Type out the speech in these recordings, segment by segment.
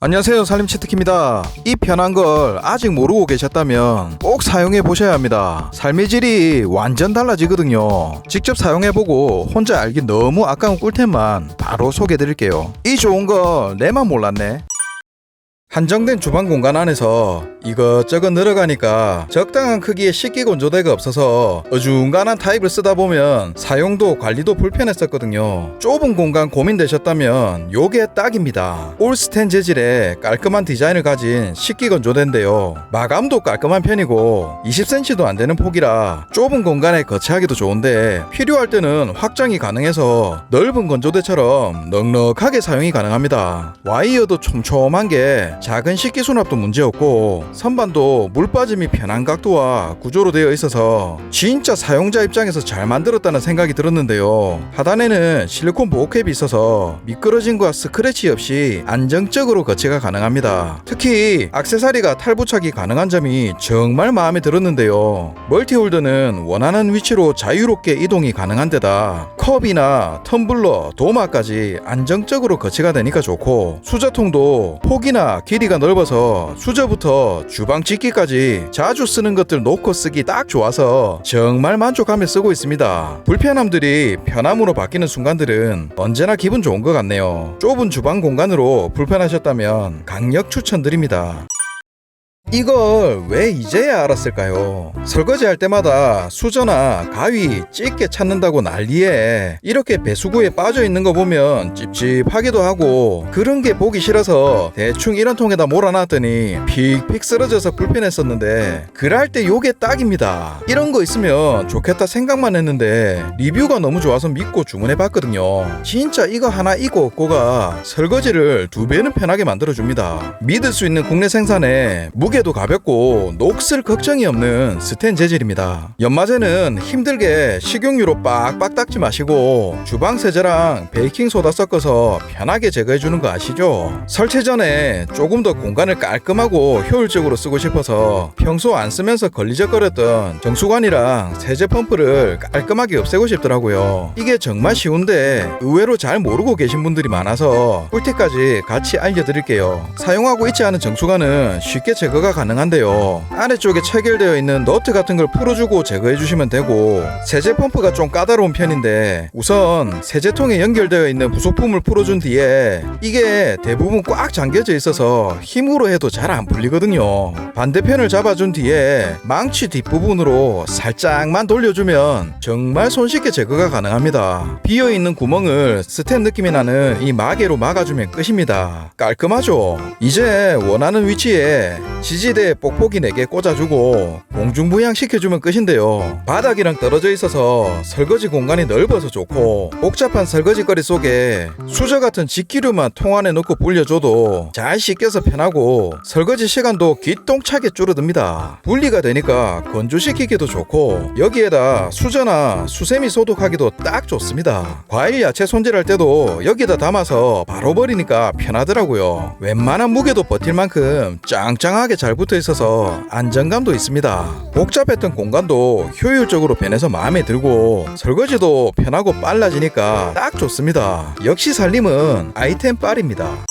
안녕하세요 살림치트키입니다. 이 편한 걸 아직 모르고 계셨다면 꼭 사용해 보셔야 합니다. 삶의 질이 완전 달라지거든요. 직접 사용해 보고 혼자 알기 너무 아까운 꿀템만 바로 소개해 드릴게요. 이 좋은 걸 내만 몰랐네 한정된 주방 공간 안에서 이것저것 늘어가니까 적당한 크기의 식기 건조대가 없어서 어중간한 타입을 쓰다 보면 사용도 관리도 불편했었거든요. 좁은 공간 고민되셨다면 요게 딱입니다. 올스텐 재질의 깔끔한 디자인을 가진 식기 건조대인데요. 마감도 깔끔한 편이고 20cm도 안 되는 폭이라 좁은 공간에 거치하기도 좋은데 필요할 때는 확장이 가능해서 넓은 건조대처럼 넉넉하게 사용이 가능합니다. 와이어도 촘촘한 게 작은 식기 수납도 문제없고 선반도 물 빠짐이 편한 각도와 구조로 되어 있어서 진짜 사용자 입장에서 잘 만들었다는 생각이 들었는데요. 하단에는 실리콘 보호캡이 있어서 미끄러짐과 스크래치 없이 안정적으로 거치가 가능합니다. 특히 악세사리가 탈부착이 가능한 점이 정말 마음에 들었는데요. 멀티홀더는 원하는 위치로 자유롭게 이동이 가능한 데다 컵이나 텀블러, 도마까지 안정적으로 거치가 되니까 좋고 수저통도 폭이나 길이가 넓어서 수저부터 주방 집기까지 자주 쓰는 것들 놓고 쓰기 딱 좋아서 정말 만족하며 쓰고 있습니다. 불편함들이 편함으로 바뀌는 순간들은 언제나 기분 좋은 것 같네요. 좁은 주방 공간으로 불편하셨다면 강력 추천드립니다. 이걸 왜 이제야 알았을까요? 설거지할 때마다 수저나 가위, 찢게 찾는다고 난리에 이렇게 배수구에 빠져 있는 거 보면 찝찝하기도 하고 그런 게 보기 싫어서 대충 이런 통에다 몰아놨더니 픽픽 쓰러져서 불편했었는데 그럴 때 요게 딱입니다. 이런 거 있으면 좋겠다 생각만 했는데 리뷰가 너무 좋아서 믿고 주문해 봤거든요. 진짜 이거 하나 있고 없고가 설거지를 두 배는 편하게 만들어 줍니다. 믿을 수 있는 국내 생산에 무게 도 가볍고 녹슬 걱정이 없는 스텐 재질입니다. 연마제는 힘들게 식용유로 빡빡 닦지 마시고 주방 세제랑 베이킹 소다 섞어서 편하게 제거해 주는 거 아시죠? 설치 전에 조금 더 공간을 깔끔하고 효율적으로 쓰고 싶어서 평소 안 쓰면서 걸리적거렸던 정수관이랑 세제 펌프를 깔끔하게 없애고 싶더라고요. 이게 정말 쉬운데 의외로 잘 모르고 계신 분들이 많아서 꿀팁까지 같이 알려드릴게요. 사용하고 있지 않은 정수관은 쉽게 제거 가 가능한데요. 아래쪽에 체결되어 있는 너트 같은 걸 풀어주고 제거해 주시면 되고 세제 펌프가 좀 까다로운 편인데 우선 세제통에 연결되어 있는 부속품을 풀어준 뒤에 이게 대부분 꽉 잠겨져 있어서 힘으로 해도 잘 안 풀리거든요. 반대편을 잡아준 뒤에 망치 뒷부분으로 살짝만 돌려주면 정말 손쉽게 제거가 가능합니다. 비어 있는 구멍을 스텐 느낌이 나는 이 마개로 막아주면 끝입니다. 깔끔하죠? 이제 원하는 위치에 지지대 뽁뽁이 4개 꽂아주고 공중부양 시켜주면 끝인데요. 바닥이랑 떨어져 있어서 설거지 공간이 넓어서 좋고 복잡한 설거지거리 속에 수저 같은 직기류만 통 안에 넣고 불려줘도 잘 씻겨서 편하고 설거지 시간도 기똥차게 줄어듭니다. 분리가 되니까 건조시키기도 좋고 여기에다 수저나 수세미 소독하기도 딱 좋습니다. 과일 야채 손질할 때도 여기다 담아서 바로 버리니까 편하더라고요. 웬만한 무게도 버틸 만큼 짱짱하게 잘 붙어 있어서 안정감도 있습니다. 복잡했던 공간도 효율적으로 변해서 마음에 들고 설거지도 편하고 빨라지니까 딱 좋습니다. 역시 살림은 아이템 빨입니다.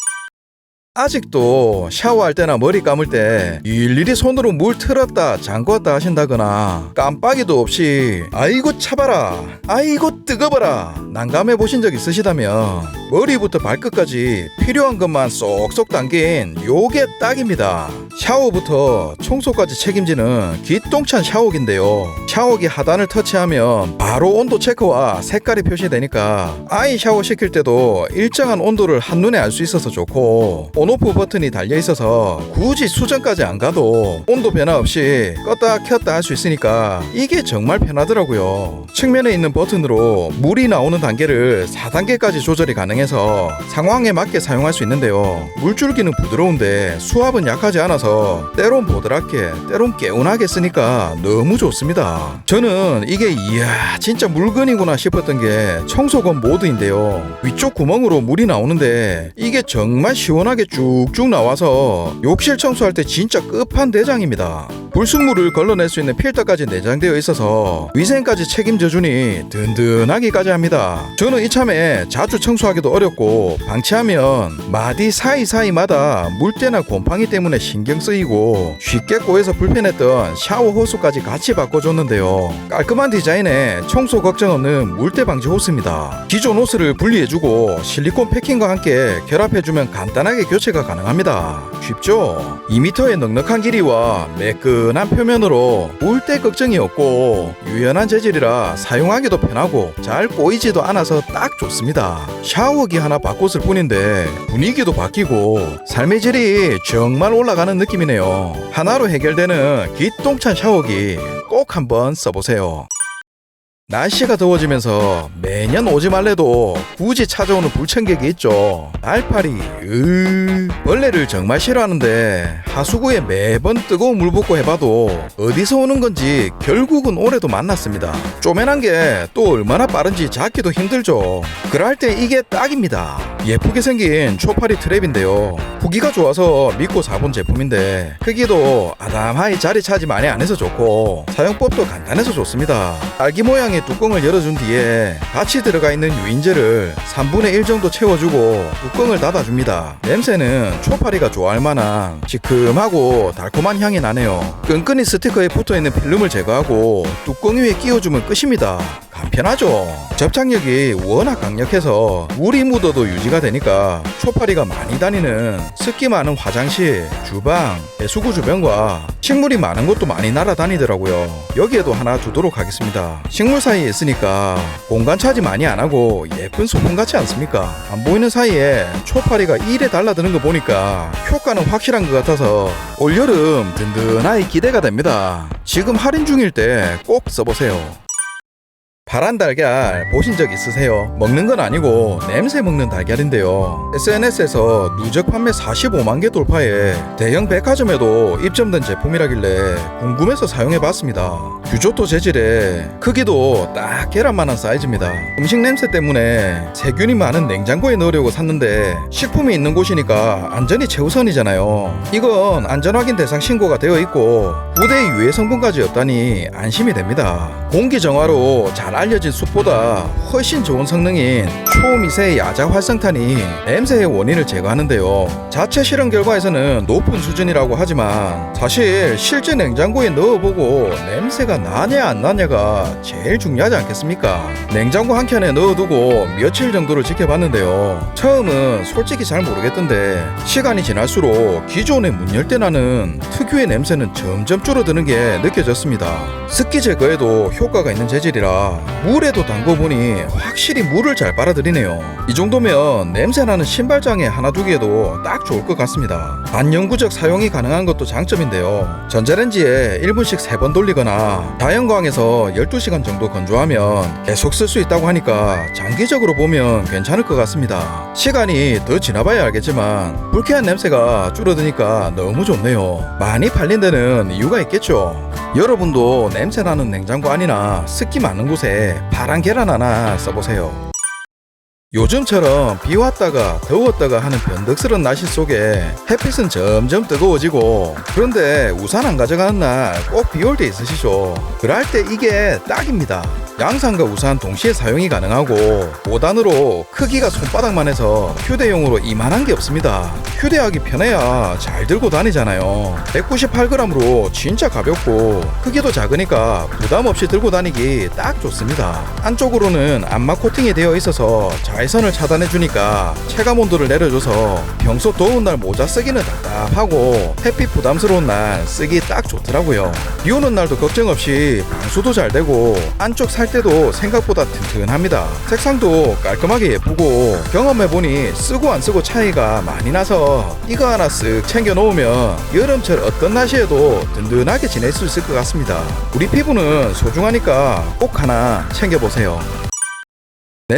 아직도 샤워할 때나 머리 감을 때 일일이 손으로 물 틀었다 잠궜다 하신다거나 깜빡이도 없이 아이고 차봐라 아이고 뜨거워라 난감해 보신 적 있으시다면 머리부터 발끝까지 필요한 것만 쏙쏙 담긴 요게 딱입니다. 샤워부터 청소까지 책임지는 기똥찬 샤워기인데요. 샤워기 하단을 터치하면 바로 온도 체크와 색깔이 표시되니까 아이 샤워 시킬 때도 일정한 온도를 한눈에 알 수 있어서 좋고 온오프 버튼이 달려 있어서 굳이 수전까지 안 가도 온도 변화 없이 껐다 켰다 할 수 있으니까 이게 정말 편하더라고요. 측면에 있는 버튼으로 물이 나오는 단계를 4단계까지 조절이 가능해서 상황에 맞게 사용할 수 있는데요. 물줄기는 부드러운데 수압은 약하지 않아서 때론 보드랍게 때론 개운하게 쓰니까 너무 좋습니다. 저는 이게 이야 진짜 물건이구나 싶었던 게 청소건 모드인데요. 위쪽 구멍으로 물이 나오는데 이게 정말 시원하게 쭉쭉 나와서 욕실 청소할 때 진짜 끝판대장입니다. 불순물을 걸러낼 수 있는 필터까지 내장되어 있어서 위생까지 책임져 주니 든든하기까지 합니다. 저는 이참에 자주 청소하기도 어렵고 방치하면 마디 사이사이마다 물때나 곰팡이 때문에 신경 쓰이고 쉽게 꼬여서 불편했던 샤워 호스까지 같이 바꿔줬는데요. 깔끔한 디자인에 청소 걱정 없는 물때 방지 호스입니다. 기존 호스를 분리해주고 실리콘 패킹과 함께 결합해주면 간단하게 교체 가 가능합니다. 쉽죠? 2m의 넉넉한 길이와 매끈한 표면으로 물때 걱정이 없고 유연한 재질이라 사용하기도 편하고 잘 꼬이지도 않아서 딱 좋습니다. 샤워기 하나 바꿨을 뿐인데 분위기도 바뀌고 삶의 질이 정말 올라가는 느낌이네요. 하나로 해결되는 기똥찬 샤워기 꼭 한번 써보세요. 날씨가 더워지면서 매년 오지 말래도 굳이 찾아오는 불청객이 있죠. 날파리, 으 벌레를 정말 싫어하는데 하수구에 매번 뜨거운 물 붓고 해봐도 어디서 오는 건지 결국은 올해도 만났습니다. 쪼매난 게 또 얼마나 빠른지 잡기도 힘들죠. 그럴 때 이게 딱입니다. 예쁘게 생긴 초파리 트랩인데요. 후기가 좋아서 믿고 사본 제품인데 크기도 아담하게 자리 차지 많이 안 해서 좋고 사용법도 간단해서 좋습니다. 딸기 모양의 뚜껑을 열어준 뒤에 같이 들어가 있는 유인제를 3분의 1 정도 채워주고 뚜껑을 닫아줍니다. 냄새는 초파리가 좋아할 만한 시큼하고 달콤한 향이 나네요. 끈끈이 스티커에 붙어있는 필름을 제거하고 뚜껑 위에 끼워주면 끝입니다. 간편하죠. 접착력이 워낙 강력해서 물이 묻어도 유지가 되니까 초파리가 많이 다니는 습기 많은 화장실, 주방, 배수구 주변과 식물이 많은 곳도 많이 날아다니더라고요. 여기에도 하나 두도록 하겠습니다. 식물 사이에 있으니까 공간 차지 많이 안 하고 예쁜 소품 같지 않습니까? 안 보이는 사이에 초파리가 일에 달라드는 거 보니까 효과는 확실한 것 같아서 올여름 든든하게 기대가 됩니다. 지금 할인 중일 때 꼭 써보세요. 파란 달걀 보신 적 있으세요? 먹는 건 아니고 냄새 먹는 달걀인데요. SNS에서 누적 판매 45만 개 돌파해 대형 백화점에도 입점된 제품이라길래 궁금해서 사용해 봤습니다. 규조토 재질에 크기도 딱 계란만한 사이즈입니다. 음식 냄새 때문에 세균이 많은 냉장고에 넣으려고 샀는데 식품이 있는 곳이니까 안전이 최우선이잖아요. 이건 안전 확인 대상 신고가 되어 있고 부대 유해 성분까지 없다니 안심이 됩니다. 공기 정화로 잘 알려진 숯보다 훨씬 좋은 성능인 초미세 야자 활성탄이 냄새의 원인을 제거하는데요. 자체 실험 결과에서는 높은 수준이라고 하지만 사실 실제 냉장고에 넣어보고 냄새가 나냐 안 나냐가 제일 중요하지 않겠습니까? 냉장고 한 켠에 넣어두고 며칠 정도를 지켜봤는데요. 처음은 솔직히 잘 모르겠던데 시간이 지날수록 기존에 문열 때 나는 특유의 냄새는 점점 줄어드는 게 느껴졌습니다. 습기 제거에도 효과가 있는 재질이라 물에도 담궈보니 확실히 물을 잘 빨아들이네요. 이 정도면 냄새나는 신발장에 하나 두기에도 딱 좋을 것 같습니다. 반영구적 사용이 가능한 것도 장점인데요. 전자레인지에 1분씩 3번 돌리거나 자연광에서 12시간 정도 건조하면 계속 쓸 수 있다고 하니까 장기적으로 보면 괜찮을 것 같습니다. 시간이 더 지나봐야 알겠지만 불쾌한 냄새가 줄어드니까 너무 좋네요. 많이 팔린 데는 이유가 있겠죠. 여러분도 냄새나는 냉장고 안이나 습기 많은 곳에 파란 계란 하나 써보세요. 요즘처럼 비 왔다가 더웠다가 하는 변덕스런 날씨 속에 햇빛은 점점 뜨거워지고 그런데 우산 안 가져가는 날 꼭 비 올 때 있으시죠? 그럴 때 이게 딱입니다. 양산과 우산 동시에 사용이 가능하고 5단으로 크기가 손바닥만 해서 휴대용으로 이만한 게 없습니다. 휴대하기 편해야 잘 들고 다니잖아요. 198g으로 진짜 가볍고 크기도 작으니까 부담 없이 들고 다니기 딱 좋습니다. 안쪽으로는 안마 코팅이 되어 있어서 자외선을 차단해 주니까 체감 온도를 내려줘서 평소 더운 날 모자 쓰기는 답답하고 햇빛 부담스러운 날 쓰기 딱 좋더라고요. 비 오는 날도 걱정 없이 방수도 잘 되고 안쪽 살 때도 생각보다 튼튼합니다. 색상도 깔끔하게 예쁘고 경험해보니 쓰고 안 쓰고 차이가 많이 나서 이거 하나 쓱 챙겨 놓으면 여름철 어떤 날씨에도 든든하게 지낼 수 있을 것 같습니다. 우리 피부는 소중하니까 꼭 하나 챙겨보세요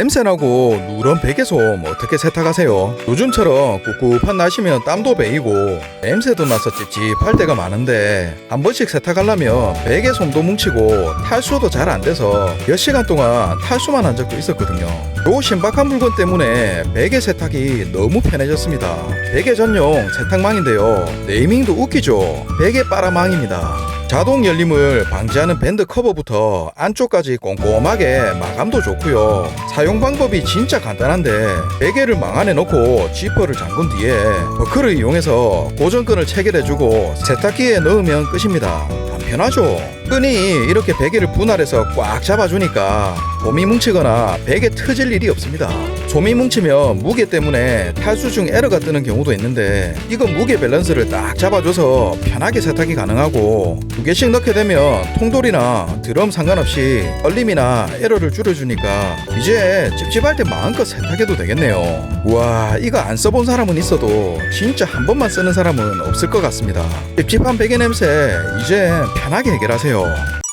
냄새나고 누런 베개솜 어떻게 세탁하세요? 요즘처럼 꿉꿉한 날씨면 땀도 배이고 냄새도 나서 찝찝할 때가 많은데 한 번씩 세탁하려면 베개솜도 뭉치고 탈수도 잘 안 돼서 몇 시간 동안 탈수만 한 적도 있었거든요. 요 신박한 물건 때문에 베개 세탁이 너무 편해졌습니다. 베개 전용 세탁망인데요. 네이밍도 웃기죠. 베개 빨아망입니다. 자동 열림을 방지하는 밴드 커버부터 안쪽까지 꼼꼼하게 마감도 좋고요. 사용 방법이 진짜 간단한데 베개를 망 안에 넣고 지퍼를 잠근 뒤에 버클을 이용해서 고정끈을 체결해주고 세탁기에 넣으면 끝입니다. 간편하죠. 끈이 이렇게 베개를 분할해서 꽉 잡아주니까 솜이 뭉치거나 베개 트질 일이 없습니다. 솜이 뭉치면 무게 때문에 탈수 중 에러가 뜨는 경우도 있는데 이건 무게 밸런스를 딱 잡아줘서 편하게 세탁이 가능하고 두 개씩 넣게 되면 통돌이나 드럼 상관없이 얼림이나 에러를 줄여주니까 이제 찝찝할 때 마음껏 세탁해도 되겠네요. 우와 이거 안 써본 사람은 있어도 진짜 한 번만 쓰는 사람은 없을 것 같습니다. 찝찝한 베개 냄새 이제 편하게 해결하세요. Marinho.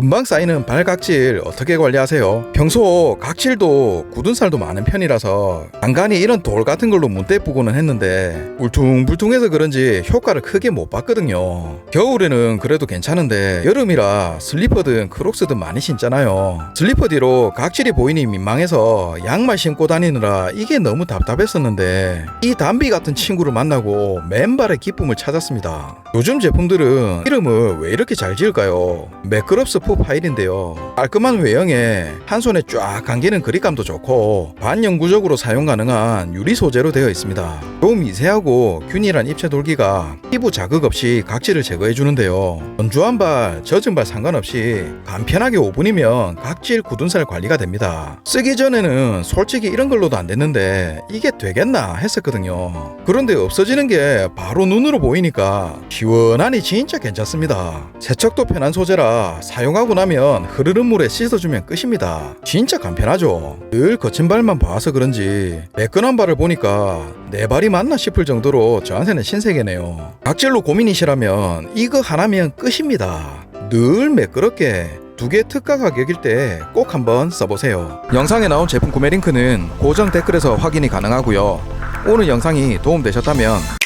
금방 쌓이는 발각질 어떻게 관리하세요? 평소 각질도 굳은 살도 많은 편이라서 간간히 이런 돌 같은 걸로 문대 뿌고는 했는데 울퉁불퉁해서 그런지 효과를 크게 못 봤거든요. 겨울에는 그래도 괜찮은데 여름이라 슬리퍼든 크록스든 많이 신잖아요. 슬리퍼 뒤로 각질이 보이니 민망해서 양말 신고 다니느라 이게 너무 답답했었는데 이 담비 같은 친구를 만나고 맨발의 기쁨을 찾았습니다. 요즘 제품들은 이름을 왜 이렇게 잘 지을까요? 매끄럽스 프 파일인데요. 깔끔한 외형에 한 손에 쫙 감기는 그립감도 좋고 반영구적으로 사용 가능한 유리 소재로 되어 있습니다. 또 미세하고 균일한 입체 돌기가 피부 자극 없이 각질을 제거해 주는데요. 건조한 발, 젖은 발 상관없이 간편하게 5분이면 각질 굳은 살 관리가 됩니다. 쓰기 전에는 솔직히 이런 걸로도 안 됐는데 이게 되겠나 했었거든요. 그런데 없어지는 게 바로 눈으로 보이니까 시원하니 진짜 괜찮습니다. 세척도 편한 소재라 사용하고 나면 흐르는 물에 씻어주면 끝입니다. 진짜 간편하죠. 늘 거친 발만 봐서 그런지 매끈한 발을 보니까 내 발이 맞나 싶을 정도로 저한테는 신세계네요. 각질로 고민이시라면 이거 하나면 끝입니다. 늘 매끄럽게 두개 특가 가격일 때 꼭 한번 써보세요. 영상에 나온 제품 구매 링크는 고정 댓글에서 확인이 가능하고요. 오늘 영상이 도움되셨다면